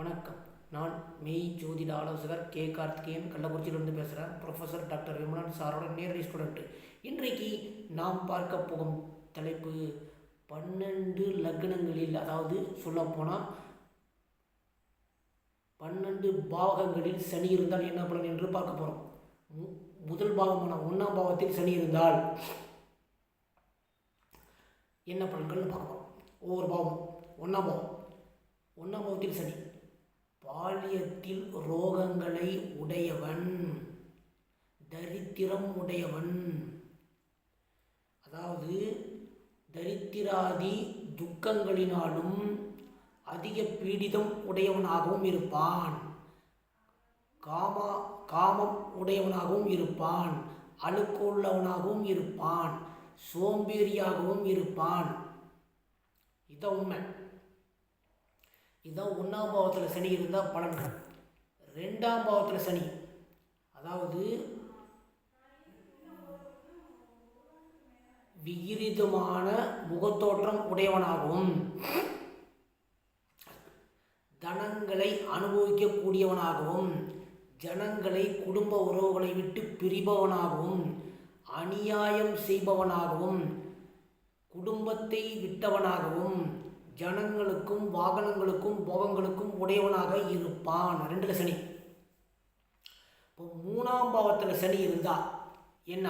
வணக்கம். நான் மெய் ஜோதிட ஆலோசகர் கே. கார்த்திகேயன். கள்ளக்குறிச்சியிலிருந்து பேசுகிறேன் ப்ரொஃபஸர் டாக்டர் விமலன் சாரோட நேரடி ஸ்டூடெண்ட்டு இன்றைக்கு நாம் பார்க்க போகும் தலைப்பு பன்னெண்டு லக்னங்களில் அதாவது சொல்லப்போனால் பன்னெண்டு பாவகங்களில் சனி இருந்தால் என்ன பலன் என்று பார்க்க போகிறோம் மு- முதல் பாவமான ஒன்றாம் பாவத்தில் சனி இருந்தால் என்ன பலன்கள்னு பார்க்க போகிறோம் ஒவ்வொரு பாவம் ஒன்றாம் பாவம். ஒன்றாம் பாவத்தில் சனி. பாலியத்தில் ரோகங்களை உடையவன் தரித்திரம் உடையவன். அதாவது தரித்திராதி துக்கங்களினாலும் அதிக பீடிதம் உடையவனாகவும் இருப்பான். காமா காமம் உடையவனாகவும் இருப்பான். அழுக்கு உள்ளவனாகவும் இருப்பான். சோம்பேறியாகவும் இருப்பான். இதை உண்மை. இதான் ஒன்றாம் பாவத்தில் சனி இருந்தால் பலன்கள் ரெண்டாம் பாவத்தில் சனி. அதாவது விகிரிதமான முகத்தோற்றம் உடையவனாகவும் தனங்களை அனுபவிக்கக்கூடியவனாகவும் ஜனங்களை குடும்ப உறவுகளை விட்டு பிரிபவனாகவும் அநியாயம் செய்பவனாகவும் குடும்பத்தை விட்டவனாகவும் ஜனங்களுக்கும் வாகனங்களுக்கும் போகங்களுக்கும் உடையவனாக இருப்பான். ரெண்டில் சனி. இப்போ மூணாம் பாவத்தில் சனி இருந்தால் என்ன?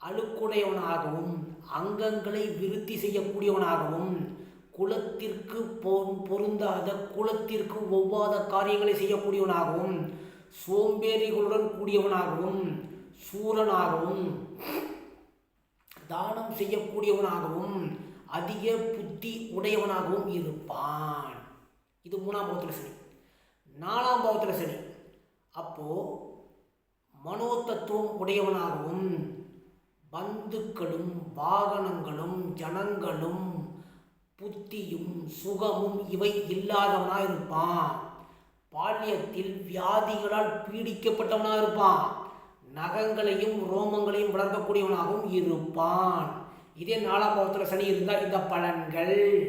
அழுக்குடையவனாகவும் அங்கங்களை விருத்தி செய்யக்கூடியவனாகவும் குலத்திற்கு பொ- பொருந்தாத குலத்திற்கு ஒவ்வாத காரியங்களை செய்யக்கூடியவனாகவும் சோம்பேறிகளுடன் கூடியவனாகவும் சூரனாகவும் தானம் செய்யக்கூடியவனாகவும் அதிக புத்தி உடையவனாகவும் இருப்பான். இது மூணாம் பாவத்தில் சனி நாலாம் பாவத்தில் சனி அப்போது மனோதத்துவம் உடையவனாகவும் பந்துக்களும் வாகனங்களும் ஜனங்களும் புத்தியும் சுகமும் இவை இல்லாதவனாக இருப்பான் பால்யத்தில் வியாதிகளால் பீடிக்கப்பட்டவனாக இருப்பான் நகங்களையும் ரோமங்களையும் வளர்க்கக்கூடியவனாகவும் இருப்பான். இதே நாலாம் பாவத்தில் சனி இருந்தால் இந்த பலன்கள்.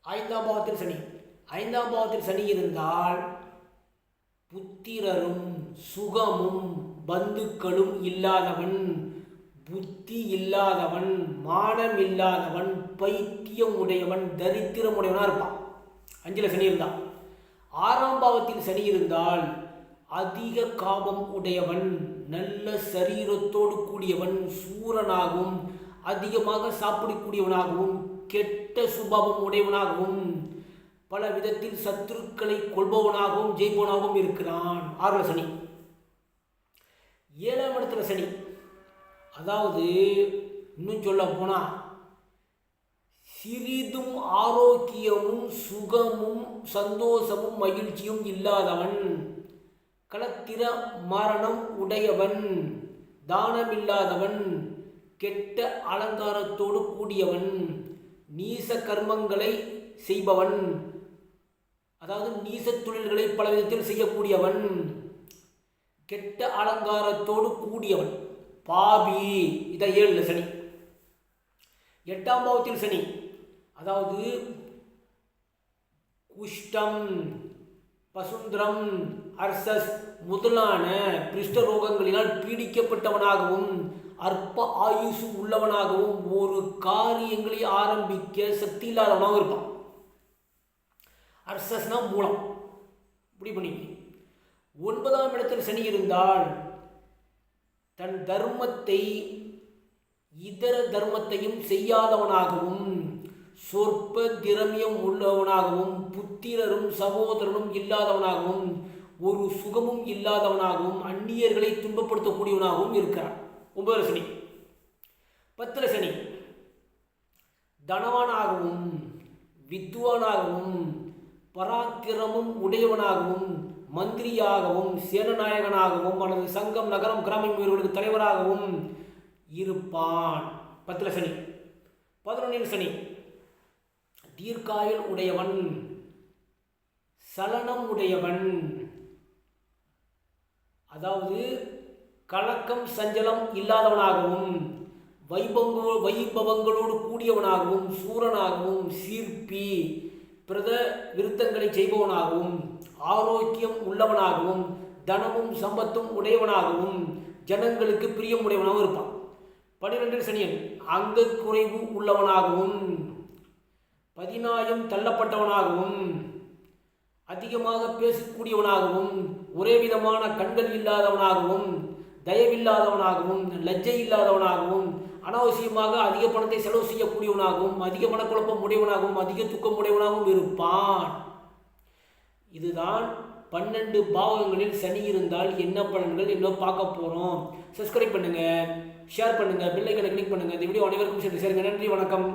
ஐந்தாம் பாவத்தில் சனி. ஐந்தாம் பாவத்தில் சனி இருந்தால் புத்திரரும் சுகமும் பந்துக்களும் இல்லாதவன் புத்தி இல்லாதவன் மானம் இல்லாதவன் பைத்தியம் உடையவன் தரித்திரம் உடையவனாக இருப்பான். அஞ்சில் சனி இருந்தான். ஆறாம் பாவத்தில் சனி இருந்தால் அதிக காபம் உடையவன் நல்ல சரீரத்தோடு கூடியவன் சூரனாகவும் அதிகமாக சாப்பிடக்கூடியவனாகவும் கெட்ட சுபாவம் உடையவனாகவும் பல விதத்தில் சத்துருக்களை கொள்பவனாகவும் ஜெயிப்பவனாகவும் இருக்கிறான். ஆறுல சனி. ஏழாம் இடத்துல சனி. அதாவது இன்னும் சொல்ல போனால் சிறிதும் ஆரோக்கியமும் சுகமும் சந்தோஷமும் மகிழ்ச்சியும் இல்லாதவன். கலத்திர மரணம் உடையவன் தானமில்லாதவன் கெட்ட அலங்காரத்தோடு கூடியவன் நீச கர்மங்களை செய்பவன் அதாவது நீச தொழில்களை பல விதத்தில் செய்யக்கூடியவன் கெட்ட அலங்காரத்தோடு கூடியவன். பாபி இதை ஏழு சனி. எட்டாம் பாவத்தில் சனி. அதாவது குஷ்டம் பசுந்திரம் அர்சஸ் முதலான பிருஷ்ட ரோகங்களினால் பீடிக்கப்பட்டவனாகவும் அற்ப ஆயுசு உள்ளவனாகவும் ஒரு காரியங்களை ஆரம்பிக்க சக்தி இல்லாதவனாகவும் இருப்பான். அர்சஸ்னா மூலம். இப்படி பண்ணிக்க ஒன்பதாம் இடத்தில் சனி இருந்தால் தன் தர்மத்தை இதர தர்மத்தையும் செய்யாதவனாகவும் சொற்ப திரமியம் உள்ளவனாகவும் புத்திரரும் சகோதரனும் இல்லாதவனாகவும் ஒரு சுகமும் இல்லாதவனாகவும் அந்நியர்களை துன்பப்படுத்தக்கூடியவனாகவும் இருக்கிறான். ஒன்பது சனி. பத்துல சனி. தனவானாகவும் வித்வானாகவும் பராக்கிரமும் உடையவனாகவும் மந்திரியாகவும் சேனநாயகனாகவும் அல்லது சங்கம் நகரம் கிராமின் இவர்களுக்கு தலைவராகவும் இருப்பான். பத்திரசனி சனி. பதினொன்றில் சனி. தீர்க்காயல் உடையவன் சலனம் உடையவன். அதாவது கலக்கம் சஞ்சலம் இல்லாதவனாகவும் வைபவங்களோ வைபவங்களோடு கூடியவனாகவும் சூரனாகவும் சீர்ப்பி பிரத விருத்தங்களை செய்பவனாகவும் ஆரோக்கியம் உள்ளவனாகவும் தனமும் சம்பத்தும் உடையவனாகவும் ஜனங்களுக்கு பிரியம் உடையவனாகவும் இருப்பான். பன்னிரெண்டு சனியன் அங்க குறைவு உள்ளவனாகவும் பதினாயம் தள்ளப்பட்டவனாகவும் அதிகமாக பேசக்கூடியவனாகவும் ஒரே விதமான கண்கள் இல்லாதவனாகவும் தயவில்லாதவனாகவும் லஜ்ஜை இல்லாதவனாகவும் அனாவசியமாக அதிக பணத்தை செலவு செய்யக்கூடியவனாகவும் அதிக மனக்குழப்பம் உடையவனாகவும் அதிக துக்கம் உடையவனாகவும் இருப்பான். இதுதான் பன்னெண்டு பாவகங்களில் சனி இருந்தால் என்ன பலன்கள் இன்னும் பார்க்க போகிறோம் சப்ஸ்கிரைப் பண்ணுங்கள் ஷேர் பண்ணுங்கள் பில்லைக்கனை கிளிக் பண்ணுங்கள் இந்த வீடியோ அனைவருக்கும் சென்று சேருங்க. நன்றி வணக்கம்.